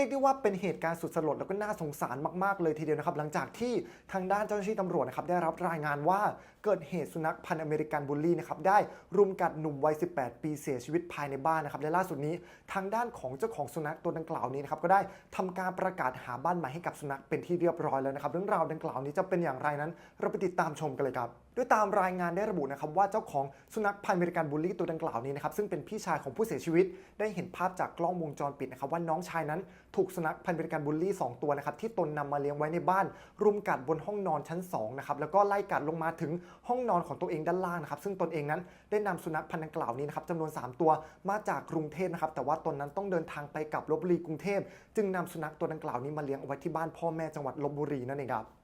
รียกได้ว่าเป็นเหตุการณ์สุดสลดแล้วก็น่าสงสารมากๆเลยทีเดียวนะครับ หลังจากที่ทางด้านเจ้าหน้าที่ตำรวจนะครับได้รับรายงานว่าเกิดเหตุสุนัขพันธ์อเมริกันบูลลี่นะครับได้รุมกัดหนุ่มวัย 18 ปีเสียชีวิตภายในบ้านนะครับและล่าสุดนี้ทางด้านของเจ้าของสุนัขตัวดังกล่าวนี้นะครับก็ได้ทำการประกาศหาบ้านใหม่ให้กับสุนัขเป็นที่เรียบร้อยแล้วนะครับเรื่องราวดังกล่าวนี้จะเป็นอย่างไรนั้น เราไปติดตามชมกันเลยครับด้วยตามรายงานได้ระบุนะครับว่าเจ้าของสุนัขพันธ์อเมริกันบูลลี่ตัวดังกล่าวนี้นะครับซึ่งเป็นพี่ชายของผู้เสียชีวิต ได้เห็นภาพจากกล้องวงจรปิดนะครับว่าน้องชายนั้นถูกสุนัขพันธุ์เป็นการบูลลี่ 2 ตัวนะครับที่ตนนำมาเลี้ยงไว้ในบ้าน รุมกัดบนห้องนอนชั้น2นะครับแล้วก็ไล่กัดลงมาถึงห้องนอนของตัวเองด้านล่างนะครับซึ่งตนเองนั้นได้นำสุนัขพันธุ์ดังกล่าวนี้นะครับจำนวน 3 ตัวมาจากกรุงเทพนะครับแต่ว่าตนนั้นต้องเดินทางไปกลับลบบุรีกรุงเทพจึงนำสุนัขตัวดังกล่าวนี้มาเลี้ยงเอาไว้ที่บ้านพ่อแม่จังหวัดลบบุรีนั่นเองครับ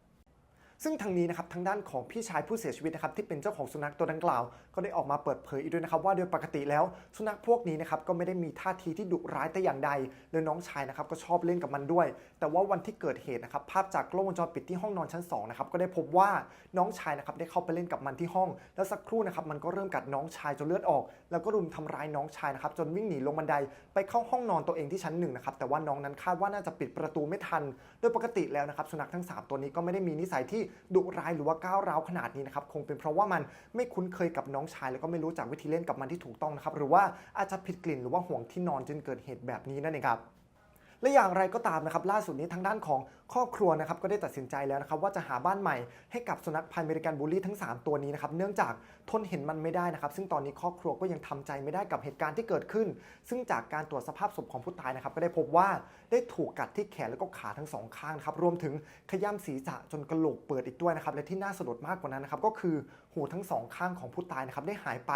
ซึ่งทางนี้นะครับทางด้านของพี่ชายผู้เสียชีวิตนะครับที่เป็นเจ้าของสุนัขตัวดังกล่าว ก็ได้ออกมาเปิดเผยอีกด้วยนะครับว่าโดยปกติแล้ว สุนัขพวกนี้นะครับก็ไม่ได้มีท่าทีที่ดุร้ายแต่อย่างใดโดยน้องชายนะครับก็ชอบเล่นกับมันด้วย แต่ว่าวันที่เกิดเหตุนะครับภาพจากกล้องวงจรปิดที่ห้องนอนชั้น2นะครับก็ได้พบว่าน้องชายนะครับได้เข้าไปเล่นกับมันที่ห้อง แล้วสักครู่นะครับมันก็เริ่มกัดน้องชายจนเลือดออก แล้วก็รุมทำร้ายน้องชายนะครับจนวิ่งหนีลงบันไดไปเข้าห้องนอนตัวเองที่ชั้นหนึ่งนะครับแต่ว่าน้องนั้นคาดว่าน่าจะปิดประตูไม่ทัน โดยปกติแล้วนะครับสุนัขทั้ง 3 ตัวนี้ก็ไม่ได้มีนิสัยที่ดุร้ายหรือว่าก้าวร้าวขนาดนี้นะครับคงเป็นเพราะว่ามันไม่คุ้นเคยกับน้องชาย แล้วก็ไม่รู้จักวิธีเล่นกับมันที่ถูกต้องนะครับหรือว่าอาจจะผิดกลิ่นหรือว่าห่วงที่นอนจนเกิดเหตุแบบนี้นั่นเองครับและอย่างไรก็ตามนะครับล่าสุดนี้ทางด้านของครอบครัวนะครับก็ได้ตัดสินใจแล้วนะครับว่าจะหาบ้านใหม่ให้กับสุนัขพันธุ์อเมริกันบูลลี่ทั้ง 3 ตัวนี้นะครับเนื่องจากทนเห็นมันไม่ได้นะครับ ซึ่งตอนนี้ครอบครัวก็ยังทำใจไม่ได้กับเหตุการณ์ที่เกิดขึ้น ซึ่งจากการตรวจสภาพศพของผู้ตายนะครับก็ได้พบว่าได้ถูกกัดที่แขนและก็ขาทั้งสองข้างครับรวมถึงขย้ำศีรษะจนกระโหลกเปิดอีกด้วยนะครับและที่น่าสลดมากกว่านั้นนะครับก็คือหูทั้งสองข้างของผู้ตายนะครับได้หายไป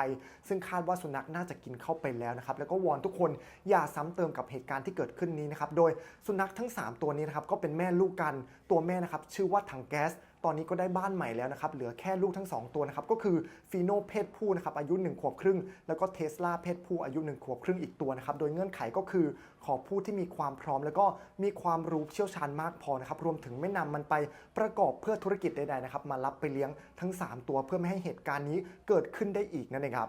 ซึ่งคาดว่าสุนัขน่าจะกินเข้าไปแล้วนะครับแล้วก็วอนทุกคนอย่าซ้ำเติมกับเหตุการณ์ที่เกิดขึ้นนี้นะครับโดยสุนัขทั้ง 3 ตัวนี้นะครับก็เป็นแม่ลูกกัน ตัวแม่นะครับชื่อว่าถังแก๊ส ตอนนี้ก็ได้บ้านใหม่แล้วนะครับเหลือแค่ลูกทั้ง 2 ตัวนะครับก็คือฟีโนเพศผู้นะครับอายุ 1 ขวบครึ่ง แล้วก็เทสลาเพศผู้อายุ 1 ขวบครึ่งอีกตัวนะครับโดยเงื่อนไขก็คือขอผู้ที่มีความพร้อม แล้วก็มีความรู้เชี่ยวชาญมากพอนะครับรวมถึงไม่นำมันไปประกอบเพื่อธุรกิจใดๆนะครับมารับไปเลี้ยงทั้ง 3 ตัวเพื่อไม่ให้เหตุการณ์นี้เกิดขึ้นได้อีกนั่นเองครับ